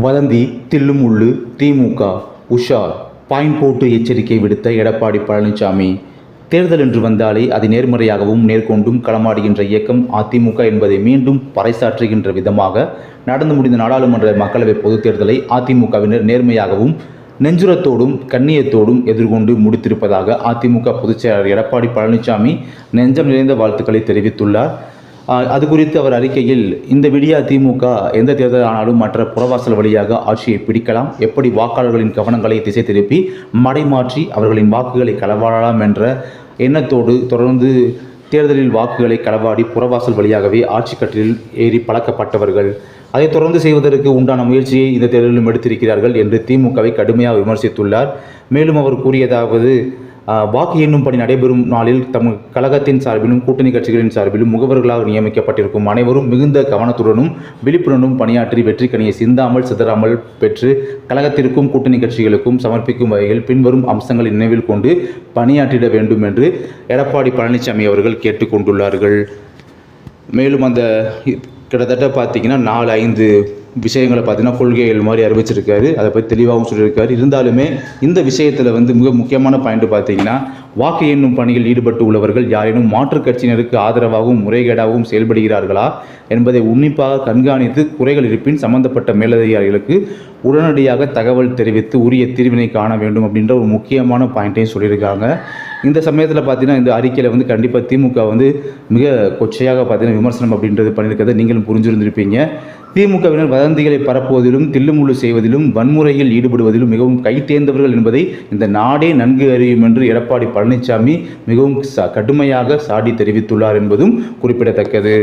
வதந்தி தில்லுமுள்ளு திமுக உஷார் பாயிண்ட் போட்டு எச்சரிக்கை விடுத்த எடப்பாடி பழனிசாமி. தேர்தல் என்று வந்தாலே அது நேர்மறையாகவும் நேர்கொண்டும் களமாடுகின்ற இயக்கம் அதிமுக என்பதை மீண்டும் பறைசாற்றுகின்ற விதமாக நடந்து முடிந்த நாடாளுமன்ற மக்களவை பொதுத் தேர்தலை அதிமுகவினர் நேர்மையாகவும் நெஞ்சுரத்தோடும் கண்ணியத்தோடும் எதிர்கொண்டு முடித்திருப்பதாக அதிமுக பொதுச் செயலாளர் எடப்பாடி பழனிசாமி நெஞ்சம் நிறைந்த வாழ்த்துக்களை தெரிவித்துள்ளார். அது குறித்து அவர் அறிக்கையில் இந்த விடியா திமுக எந்த தேர்தல் ஆனாலும் மற்ற புறவாசல் வழியாக ஆட்சியை பிடிக்கலாம் எப்படி வாக்காளர்களின் கவனங்களை திசை திருப்பி மடைமாற்றி அவர்களின் வாக்குகளை களவாடலாம் என்ற எண்ணத்தோடு தொடர்ந்து தேர்தலில் வாக்குகளை களவாடி புறவாசல் வழியாகவே ஆட்சி கட்டில் ஏறி பழக்கப்பட்டவர்கள். அதை தொடர்ந்து செய்வதற்கு உண்டான முயற்சியை இந்த தேர்தலிலும் எடுத்திருக்கிறார்கள் என்று திமுகவை கடுமையாக விமர்சித்துள்ளார். மேலும் அவர் கூறியதாவது வாக்கு எண்ணும் பணி நடைபெறும் நாளில் தம் கழகத்தின் சார்பிலும் கூட்டணி கட்சிகளின் சார்பிலும் முகவர்களாக நியமிக்கப்பட்டிருக்கும் அனைவரும் மிகுந்த கவனத்துடனும் விழிப்புடனும் பணியாற்றி வெற்றிக்கனியை சிந்தாமல் சிதறாமல் பெற்று கழகத்திற்கும் கூட்டணி கட்சிகளுக்கும் சமர்ப்பிக்கும் வகையில் பின்வரும் அம்சங்களை நினைவில் கொண்டு பணியாற்றிட வேண்டும் என்று எடப்பாடி பழனிசாமி அவர்கள் கேட்டுக்கொண்டுள்ளார்கள். மேலும் அந்த கிட்டத்தட்ட பார்த்தீங்கன்னா நாலு ஐந்து விஷயங்களை பார்த்தீங்கன்னா கொள்கைகள் மாதிரி அறிவிச்சிருக்காரு. அதை பற்றி தெளிவாகவும் சொல்லியிருக்காரு. இருந்தாலுமே இந்த விஷயத்தில் வந்து மிக முக்கியமான பாயிண்ட் பார்த்தீங்கன்னா வாக்கு எண்ணும் பணியில் ஈடுபட்டு உள்ளவர்கள் யாரேனும் மாற்றுக் கட்சியினருக்கு ஆதரவாகவும் முறைகேடாகவும் செயல்படுகிறார்களா என்பதை உன்னிப்பாக கண்காணித்து குறைகள் இருப்பின் சம்பந்தப்பட்ட மேலதிகாரிகளுக்கு உடனடியாக தகவல் தெரிவித்து உரிய தீர்வினை காண வேண்டும் அப்படின்ற ஒரு முக்கியமான பாயிண்ட்டையும் சொல்லியிருக்காங்க. இந்த சமயத்தில் பார்த்தீங்கன்னா இந்த அறிக்கையில் வந்து கண்டிப்பாக திமுக வந்து மிக கொச்சையாக பார்த்தீங்கன்னா விமர்சனம் அப்படின்றது பண்ணியிருக்கிறத நீங்களும் புரிஞ்சிருந்திருப்பீங்க. திமுகவினர் வதந்திகளை பரப்புவதிலும் தில்லுமுள்ளு செய்வதிலும் வன்முறையில் ஈடுபடுவதிலும் மிகவும் கைத்தேர்ந்தவர்கள் என்பதை இந்த நாடே நன்கு அறியும் என்று எடப்பாடி பழனிசாமி மிகவும் கடுமையாக சாடி தெரிவித்துள்ளார் என்பதும் குறிப்பிடத்தக்கது.